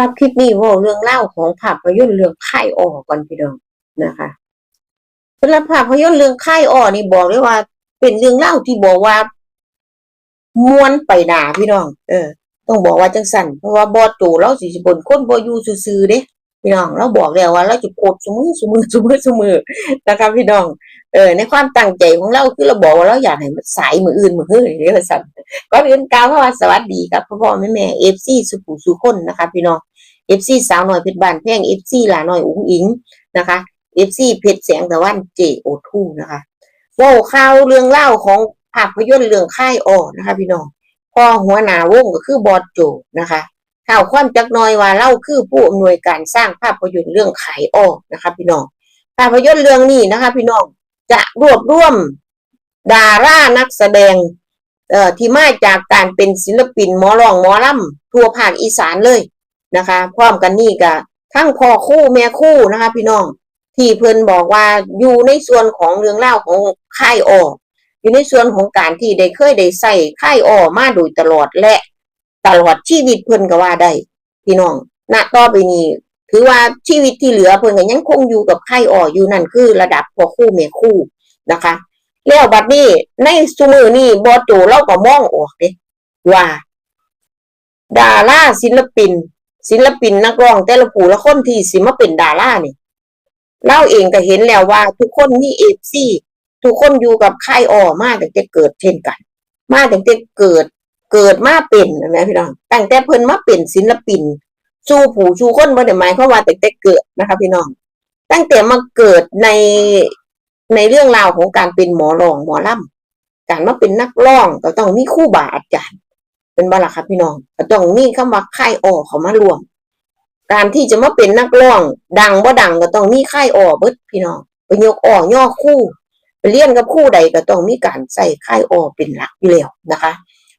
รับคลิปนี้ว่าเรื่องเล่าของภาพยนตร์เรื่องค่อ้อก่อนพี่น้องนะคะสำหรับภาพยนตร์เรื่องค่อ้อนี่บอกเลยว่า เป็นเรื่องเล่าที่บอกว่าม้วนไปหนาพี่น้อง เออ ต้องบอกว่าจังสันเพราะว่าบอโจเราสิสิบนคนบอยู่ซื่อๆเด้พี่น้องเราบอกแล้วว่าเราจะโกดสมือสมือสมือสมือนะครับพี่น้องเออในความตั้งใจของเราคือเราบอกว่าเราอยากให้มันสายมืออื่นมือเฮ้ยเรียกว่าสั่นก่อนอื่นกล่าวว่าสวัสดีครับพ่อพ่อแม่แม่เอฟซีสุขุสุคนนะคะพี่น้อง เอฟซีสาวหน่อยเพชรบานแพงเอฟซีหลาหน่อยอุ้งอิงนะคะเอฟซีเพชรแสงตะวันเจโอทูนะคะว่าข่าวเรื่องเล่าของภาพยนตร์เรื่องค่ายอ่อนะคะ พี่น้องพอหัวหน้าวงก็คือบอสโจนะคะข่าวความจักน้อยว่าเล่าคือผู้อำนวยการสร้างภาพยนตร์เรื่องขายอ่อนะคะ พี่น้องภาพยนตร์เรื่องนี้นะคะ พี่น้องจะรวบรวมดารานักแสดงเอ่อที่มาจากการเป็นศิลปินหมอรองหมอลำทั่วภาคอีสานเลย นะคะพร้อมกันนี่ก็ทั้งพ่อคู่แม่คู่นะคะ พี่น้องที่เพิ่นบอกว่าอยู่ในส่วนของเรื่องเล่าของค่ายอออยู่ในส่วนของการที่ได้เคยได้ใส่ค่ายออมาโดยตลอดและตลอดชีวิตเพิ่นก็ว่าได้พี่น้องณต่อไปนี้ถือว่าชีวิตที่เหลือเพิ่นก็ยังคงอยู่กับค่ายอออยู่นั่นคือระดับพ่อคู่แม่คู่นะคะ แล้วบัดนี้ในสมือนี่บอโจเราก็มองออกเด้ว่าดาราศิลปิน ศิลปินนักร้องแต่ละผู้ละคนที่สิมาเป็นดารานี่เล่าเองก็เห็นแล้วว่า ทุกคนมีเอฟซีทุกคนอยู่กับค่ายออมาตั้งแต่เกิดเช่นกัน มาตั้งแต่เกิดเกิดมาเป็นนะพี่น้องตั้งแต่เพิ่นมาเป็นศิลปิน สู้ผู้สู้คนบ่ได้หมายความว่าตั้งแต่เกิดนะคะ พี่น้อง ตั้งแต่มาเกิดในในเรื่องราวของการเป็นหมอรองหมอลำการมาเป็นนักร้องก็ต้องมีคู่บาอาจารย์ เป็นบ้าล่ะครับพี่น้องต้องมีคำว่าค่ายออเขามารวม การที่จะมาเป็นนักร้อง ดังบ่ดังก็ต้องมีค่ายออเบิดพี่น้องไปยกออย่อคู่ไปเรียนกับคู่ใดก็ต้องมีการใส่ค่ายออเป็นหลักอยู่แล้วนะคะ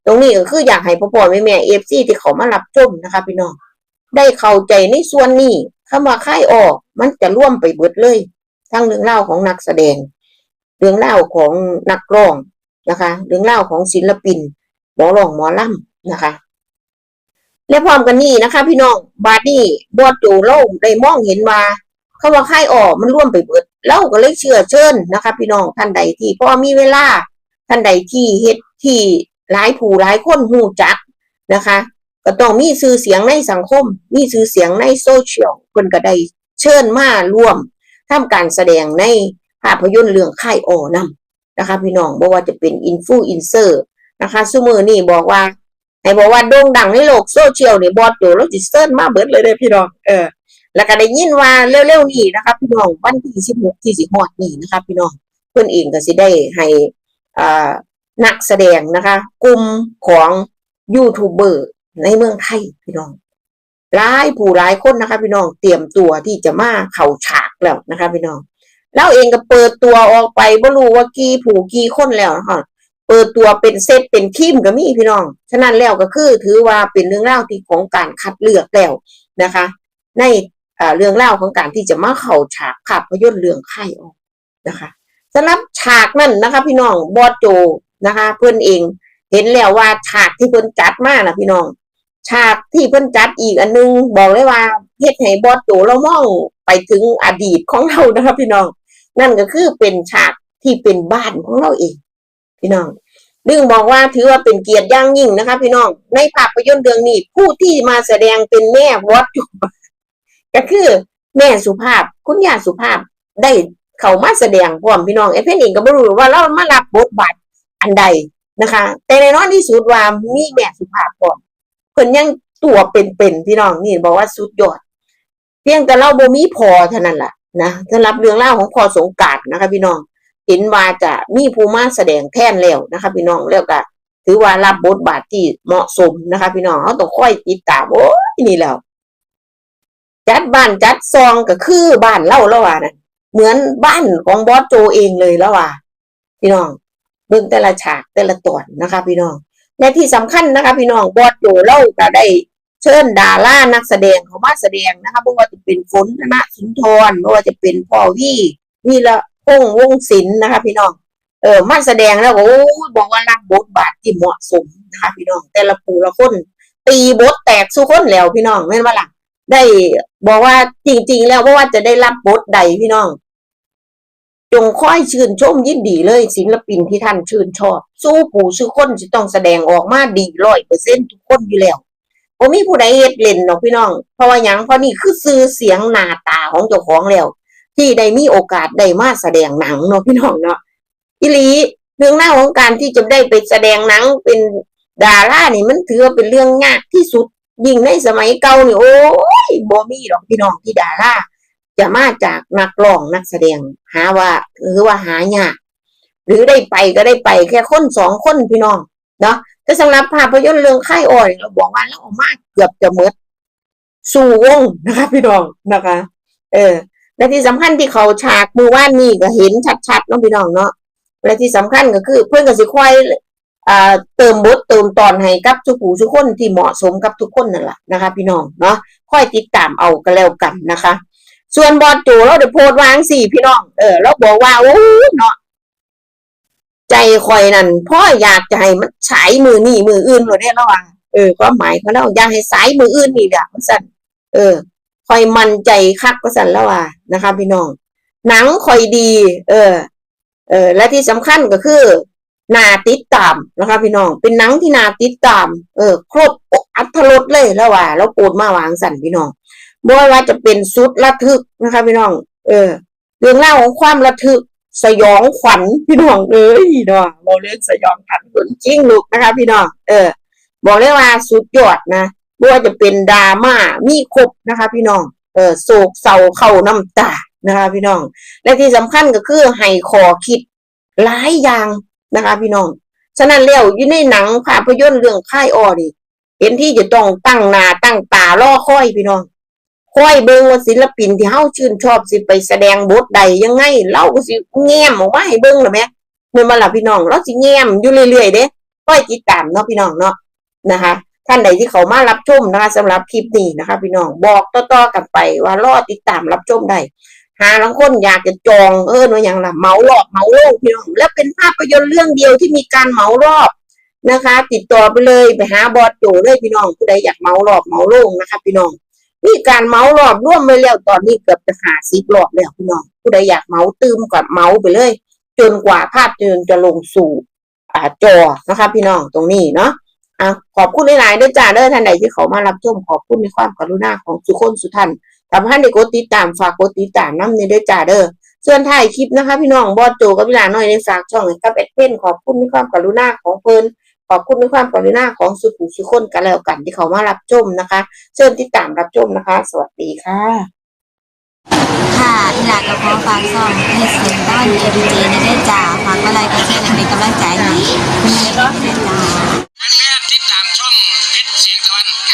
ตรงนี้ก็คืออยากให้พ่อพ่อแม่แม่เอฟซีที่เขามารับชมนะคะ พี่น้องได้เข้าใจในส่วนนี้คำว่าค่ายออมันจะร่วมไปเบิดเลย ทั้งเรื่องเล่าของนักแสดง เรื่องเล่าของนักร้องนะคะ เรื่องเล่าของศิลปิน มอร้องหมอล่ำนะคะ และพร้อมกันนี้นะคะ พี่น้องบาดนี้บอดโจเล่าได้มองเห็นว่าคำว่าค่ายออกมันร่วมไปเบิดเล่าก็เลยเชื่อเชิญนะคะ พี่น้องท่านใดที่พอมีเวลาท่านใดที่เฮ็ดที่หลายผู้หลายคนหูจักนะคะก็ต้องมีชื่อเสียงในสังคม มีชื่อเสียงในโซเชียลเพิ่นก็ได้เชิญมาร่วมทำการแสดงในภาพยนตร์เรื่องค่ายออนำนะคะ พี่น้องบ่ว่าจะเป็นอินฟูอินเซอร์ นะคะซูมือนี่บอกว่าให้บอกว่าโด่งดังในโลกโซเชียลนี่บอดโจแล้วจิเซิร์นมาเบิดเลยเด้พี่น้องเออแล้วก็ได้ยินว่าเร็วๆนี้นะครับพี่น้องวันที่สิบหกที่สิฮอดนี่นะครับพี่น้องเพื่อนเองก็สิได้ให้อ่านักแสดงนะคะ กลุ่มของยูทูบเบอร์ในเมืองไทยพี่น้องหลายผู้หลายคนนะคะ พี่น้องเตรียมตัวที่จะมาเข่าฉากแล้วนะคะ พี่น้องแล้วเองก็เปิดตัวออกไปบ่รู้ว่ากี่ผู้กี่คนแล้วนะคะ เปิดตัวเป็นเซตเป็นทีมก็มีพี่น้อง ฉะนั้นแล้วก็คือถือว่าเป็นเรื่องเล่าวที่ของการคัดเลือกแล้วนะคะ ในเรื่องเล่าวของการที่จะมาเข้าฉากภาพยนตร์เรื่องไข่ออกนะคะสำหรับฉากนั่นนะคะ พี่น้องบอสโจนะคะ เพื่อนเองเห็นแล้วว่าฉากที่เพิ่นจัดมากนะพี่น้อง ฉากที่เพิ่นจัดอีกอันนึงบอกเลยว่าเฮ็ดให้บอสโจเรามองไปถึงอดีตของเรานะคะพี่น้อง นั่นก็คือเป็นฉากที่เป็นบ้านของเราเอง พี่น้องดึงบอกว่าถือว่าเป็นเกียรติอย่างยิ่งนะคะ พี่น้อง ในภาพยนตร์เรื่องนี้ ผู้ที่มาแสดงเป็นแม่วอดอยู่ก็คือ แม่สุภาพ คุณย่าสุภาพได้เขามาแสดงพร้อมพี่น้องไอ้เพ่นเองก็ไม่รู้ว่าเรามารับบทบาทอันใดนะคะ แต่ในน้อยที่สุดว่ามีแม่สุภาพพร้อมเพิ่นยังตัวเป็นๆพี่น้องนี่บอกว่าสุดยอด เพียงแต่เราโบมีพอเท่านั้นแหละนะสำหรับเรื่องเล่าของพอสงการนะคะ พี่น้อง เห็นว่าจะมีผู้มาแสดงแทนแล้วนะคะพี่น้องแล้วก็ถือว่ารับบทบาทที่เหมาะสมนะคะ พี่น้องเขาต้องค่อยติดตามโอ้ยนี่แล้ว จัดบ้านจัดซองก็คือบ้านเล่าแล้วว่านะเหมือนบ้านของบอสโจเองเลยแล้วว่า พี่น้องเบิ่งแต่ละฉากแต่ละตอนนะคะ พี่น้องและที่สำคัญนะคะ พี่น้องบอสโจเล่าก็ได้เชิญดารานักแสดงเขามาแสดงนะคะไม่ว่าจะเป็นฝนธนสุนทรไม่ว่าจะเป็นพ่อวี่วีละ พงวงศิลป์นะคะ พี่น้อง เออมาแสดงแล้วโอ้ยบอกว่ารับบทบาทที่เหมาะสมนะคะ พี่น้อง แต่ละผู้ละคน ตีบทแตกสู้คนแล้วพี่น้องแม่นว่าล่ะได้บอกว่าจริง ๆ แล้วเพราะว่าจะได้รับบทใดพี่น้อง จงค่อยชื่นชมยินดีเลยศิลปินที่ท่านชื่นชอบ สู้ผู้สู้คนจะต้องแสดงออกมาดีร้อยเปอร์เซ็นทุกคนอยู่แล้วผมมีผู้ใดเฮ็ดเล่นหรอกพี่น้อง เพราะว่าหยังเพราะนี่คือซื้อเสียงหน้าตาของเจ้าของแล้ว ที่ได้มีโอกาสได้มาแสดงหนังเนาะพี่น้องเนาะอีลีเรื่องหน้าของการที่จะได้ไปแสดงหนังเป็นดารานี่มันถือว่าเป็นเรื่องยากที่สุดยิ่งในสมัยเก่านี่โอ้ยบ่มีหรอกพี่น้องที่ดาราจะมาจากนักร้องนักแสดงหาว่าหรือว่าหายากหรือได้ไปก็ได้ไปแค่คนสองคนพี่น้องเนาะแต่สำหรับภาพยนตร์เรื่องค่ายอ่อยเราบอกว่าเราเออกมาเกือบจะหมดสู่วงนะคะพี่น้องนะคะ เออ และที่สำคัญที่เขาฉากมือว่านนี่ก็เห็นชัดๆเนาะพี่น้องเนาะและที่สำคัญก็คือ เพื่อนก็สิควายอ่าเติมบทเติมตอนให้กับทุกผู้ทุกคนที่เหมาะสมกับทุกคนนั่นแหละนะคะ พี่น้องเนาะค่อยติดตามเอาก็แล้วกันนะคะ ส่วนบอลจูเราเดี๋ยวโพสต์วางสี่พี่น้องเออเราบอกว่าโอ้เนาะใจคอยนั่นพ่ออยากจะให้มันฉายมือนี่มืออื่นเลยได้ระวังเออความหมายเขาแล้วอยากให้สายมืออื่นนี่แหละมันสั่นเออ คอยมันใจคักก็สันแล้วว่านะคะ พี่น้อง หนังคอยดี เออ เออ และที่สำคัญก็คือนาติดตามนะคะ พี่น้อง เป็นหนังที่นาติดตาม เออ ครบอัธรสเลยแล้วว่าแล้วปูดมาวางสันพี่น้องบ่ว่าจะเป็นสุดระทึกนะคะ พี่น้อง เออ เรื่องเล่าวของความระทึกสยองขวัญพี่น้องเอ้ยเนาะบอกเรื่องสยองขวัญคนจริงลูกนะคะ พี่น้อง เออ บอกเลยว่าสุดยอดนะ ไม่ว่าจะเป็นดราม่ามีครบนะคะ พี่น้องเออโศกเศร้าเข้าน้ำตานะคะ พี่น้อง และที่สำคัญก็คือให้ขอคิดหลายอย่างนะคะ พี่น้องฉะนั้นแล้วอยู่ในหนังภาพยนตร์เรื่องค่ายออนี่เห็นที่จะต้องตั้งหนาตั้งตารอค่อยพี่น้องค่อยเบิ่งว่าศิลปินที่เฮาชื่นชอบสิไปแสดงบทใดยังไงเราก็สิแง้มออกมาให้เบิ่งล่ะแหม่แม่นบ่ล่ะพี่น้องเราสิแง้มอยู่เรื่อยๆเด้ค่อยติดตามเนาะพี่น้องเนาะนะคะ ท่านใดที่เขามารับชมนะคะสำหรับคลิปนี้นะคะ พี่น้องบอกต่อๆกันไปว่ารอติดตามรับชมได้หาบางคนอยากจะจองเออว่าอย่างละเหมารอบเหมาโลกพี่น้องแล้วเป็นภาพยนตร์เรื่องเดียวที่มีการเหมารอบนะคะ ติดต่อไปเลยไปหาบอสโจเลยพี่น้องผู้ใดอยากเหมารอบเหมาโลกนะคะพี่น้องมีการเมารอบร่วมไปแล้วตอนนี้เกือบจะหาสิบรอบแล้วพี่น้องผู้ใดอยากเมาตืมกับเมาไปเลย จนกว่าภาพยนจะลงสู่อ่าจอนะคะ พี่น้องตรงนี้เนาะ อะขอบคุณหลายๆด้วยจ้าเด้อท่านใดที่เขามารับชมขอบคุณในความกรุณาของสุคนสุทันทำให้ได้กดติดตามฝากกดติดตามน้ำในด้วยจ้าเด้อส่วนท้ายคลิปนะคะ พี่น้องบอสโจกับพี่หลาน้อยในฝากช่องกับแอดเพนขอบคุณในความกรุณาของเพิ่นขอบคุณในความกรุณาของสุขุสุคนกันแล้วกันที่เขามารับชมนะคะ เชิญติดตามรับชมนะคะ สวัสดีค่ะค่ะอีหลากกับขอฝากซองให้เสียงต้อนเอวีเจในได้จ่าฝากอะไรก็แค่นั้นเป็นกำลังใจให้มี one.